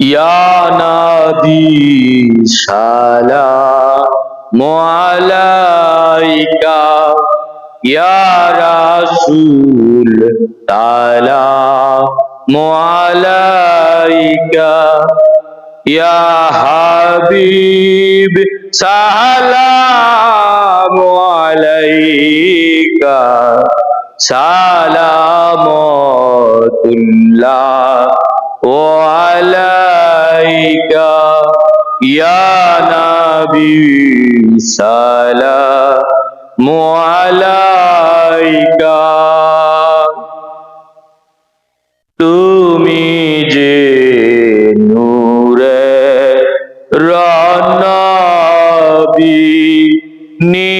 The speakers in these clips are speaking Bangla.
ইয়ানাদি সালা মোয়ালাইকা ইয়া রাসূল তালা মোয়ালাইকা ইয়া হাবিব সালাম আলাইকা সালামতুল্লাহ ওয়া আলা يا نبي سلام عليك তুমি যে নূরে রনবি নিখিলের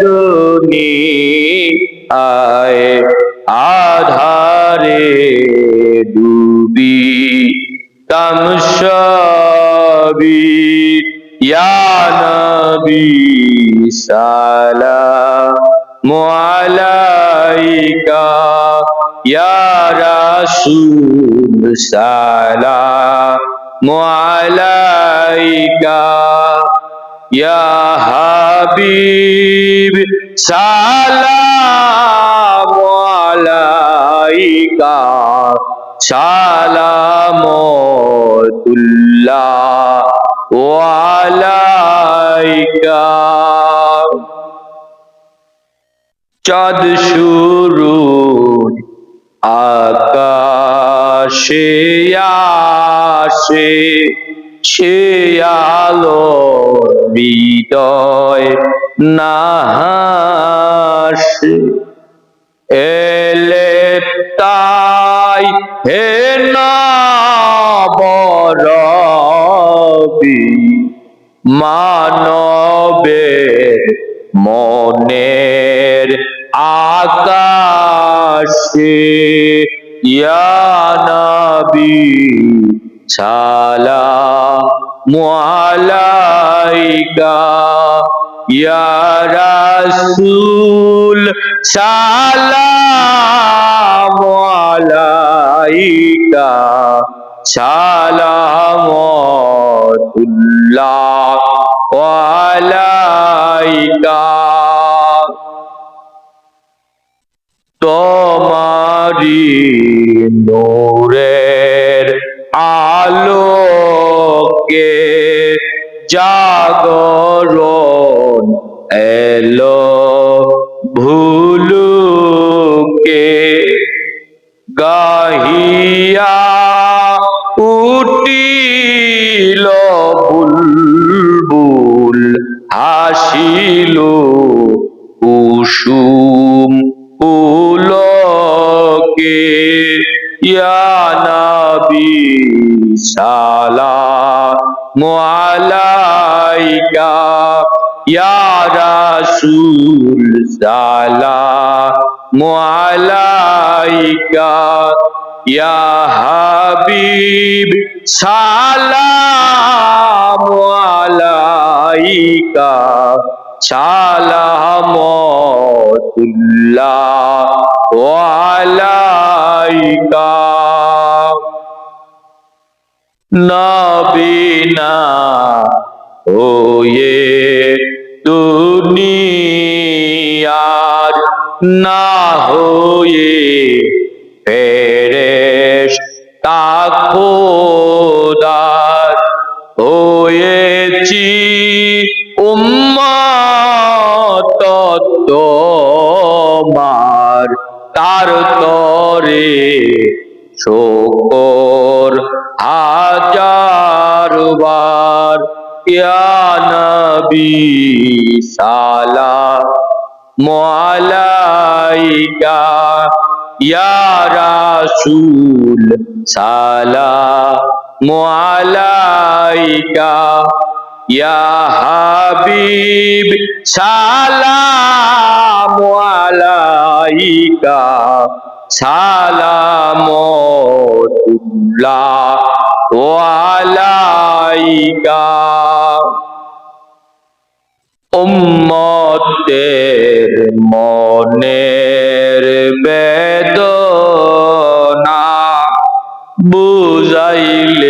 দুনি আয় আধারে ডুবি তামসবি নবী সালাম আলাইকা ইয়া রাসূল সালাম আলাইকা হাবিব সালাম আলাইকা সালামতুল্লাহ ওয়ালাইকা চাঁদ শুরু আকাশে আসে সে আলো হৃদয় নাহাসে এলে তাই হে বরবি মানবের মনের আকাশে ইয়া নবী। সালাম আলাইকা ইয়া রাসূল সালাম আলাইকা সালামতুল্লাহ আলাইকা তোমারি নূরের হাসিল কুসুম পুলকে ইয়া নবী সালাম আলাইকা। ইয়া রাসূল সালাম আলাইকা। ইয়া হাবিব সালাম আলাইকা। সালামতুল্লাহ আলাইকা। নবীনা ওয়ে দুনিয়ার না হয়ে তোমার তার তরে শোকর হাজার বার। ইয়া নবী সালাম আলাইকা ইয়া রাসূল সালাম আলাইকা ইয়া হাবিব সালাম আলাইকা আলাইকা। উম্মতের মনের বেদনা বুঝাইলে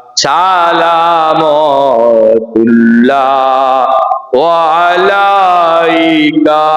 সালামতুল্লাহ আলাইকা।